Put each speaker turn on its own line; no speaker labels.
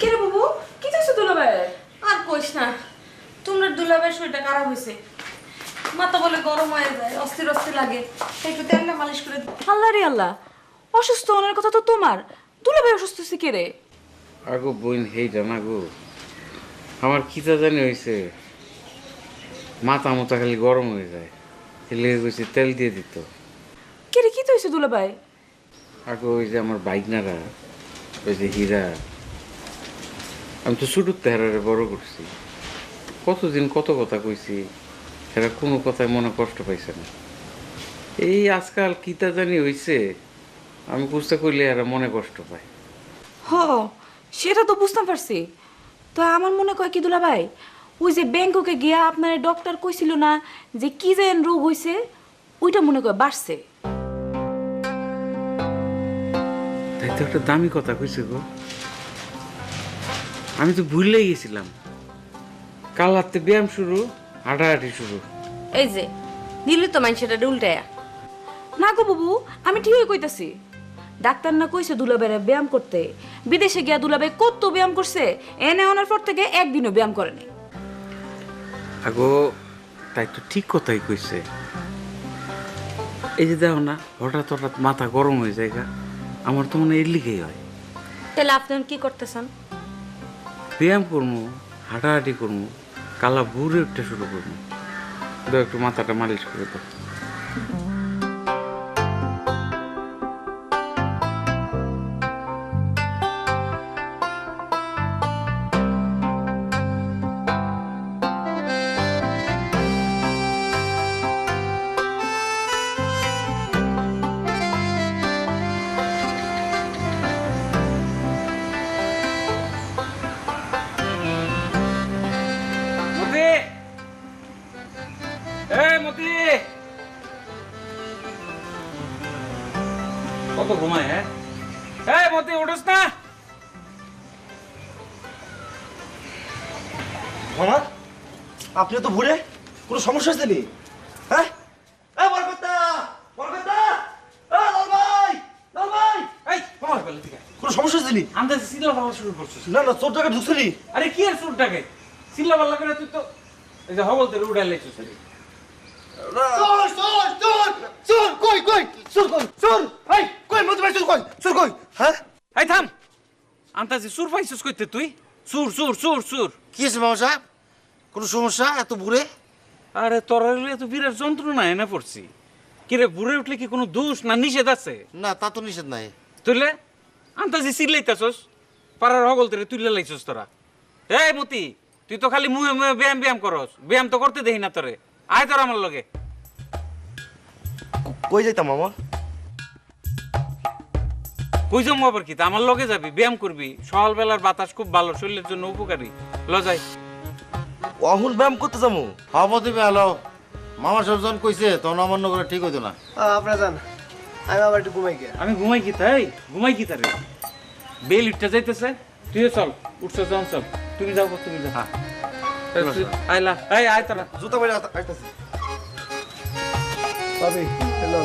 কে রে বাবু? কি চাইছো দুলাভাই?
আর কইস না তোমরা দুলাবের শরীরটা খারাপ হয়েছে মাথা বলে গরম হয়ে যায় অস্থির অস্থির লাগে। একটু তেলটা মালিশ করে।
আল্লাহ রে আল্লাহ অসুস্থ ওনার কথা তো তোমার। দুলাভাই অসুস্থ হচ্ছে কে রে?
আগো বইন হেইটা না গো আমার খিতা জানি হয়েছে মাথা মাথা খালি গরম হয়ে যায় লেগে গেছে তেল দিয়ে দিত।
কে রে কি তো হয়েছে দুলাভাই?
আগো ওই যে আমার বাইকনারা ওই যে হীরা আমি তো ছোটোর তেহারে বড় করছি। কতদিন কত কথা কইছি এরা কোনো কথায় মনে কষ্ট পাইছে না। এই আজকাল কিতা জানি হইছে আমি বুঝতে করলে এরা মনে কষ্ট পায়।
হ সেটা তো বুঝতে পারছি। তো আমার মনে কয় কি দুলা ভাই ওই যে ব্যাংককে গিয়া আপনার ডক্টর কইছিল না যে কি যেন রোগ হইছে ওইটা মনে কয় বাড়ছে।
তাই তো একটা দামি কথা কইছে গো। আমি তো ভুললেই গেছিলাম। কাল রাতে ব্যায়াম শুরু হাঁটাহাঁটি শুরু।
এই যে দিলি তো মানুষটা উল্টায়া।
না গো বাবু আমি ঠিকই কইতাছি। ডাক্তার না কইছে দুলাভাইরা ব্যায়াম করতে। বিদেশে গিয়া দুলাভাই কত ব্যায়াম করছে এনে আনার পর থেকে একদিনও ব্যায়াম করে নাই।
আগো তাই তো ঠিক কথাই কইছে। এই যে দেখো না হঠাৎ হঠাৎ মাথা গরম হয়ে যায় আমার তো মনে হয় এর লিগেই হয়।
তাহলে আপনি কি করতেছেন?
ব্যায়াম করব হাঁটাহাঁটি করব কালা ভুরে উঠতে শুরু করব একটু মাথাটা মালিশ করে দাও মতি। কত ঘুমায় হ্যাঁ? এই মতি উঠোস না।
মামা আপনি তো ভুলে কোনো সমস্যা হয়েছে নি হ্যাঁ? এ এ কোনো সমস্যা নি
আন্দাজ শুরু করছিস।
না না চোর টাকা ঢুকছে
আরে কি আর চুরটাকে সিল্লা পাল্লা করে তুই তো এই যে হবল তেরে উড়াই লাইছিস
চোর কই কই চোর কই চোর এই কই মতে ভাই চোর কই চোর কই হ্যাঁ
এই থাম আন্তাজি সুর পাইছিস কইতে তুই সুর সুর সুর সুর
কি আছে মামা সাহেব কোনো সমস্যা এত বুড়ে
আরে তোর হইলে তো বিরাট যন্ত্রণা এনে পড়ছি কিরে বুড়ে উঠলে কি কোনো দোষ না নিষেধ আছে
না তা তো নিষেধ নাই
তুইলে আন্তাজি সিলাইতাছস পাড়ার হগল তেরে তুইলে লাইছস তোরা এই মতি তুই তো খালি মুহে মুহে ব্যায়াম ব্যায়াম করস ব্যায়াম তো করতে দেই না তোরে আয় তোর আমার লগে।
কই যাইতাম মামা?
কই যাব আবার কি? তা আমার লগে যাবি ব্যায়াম করবি। সকালবেলার বাতাস খুব ভালো শরীরের জন্য উপকারী। ল যাই।
অহুন ব্যায়াম করতে যাব?
হব দিবে হ্যালো। মামা সাহেব যখন কইছে তখন অমান্য করে ঠিক হইতো না।
আপনারা যান। আমি আবার একটু ঘুমাই গিয়ে।
আমি ঘুমাই কি তাই? ঘুমাই কি তারে? বেল উঠতে যাইতেছে। তুইও চল উঠছ যখন চল। তুমি যাও তুমি যাও। হ্যাঁ। আইলা এই আয় তারা
জুতা বাইরে আইতাছি
পাবি চলো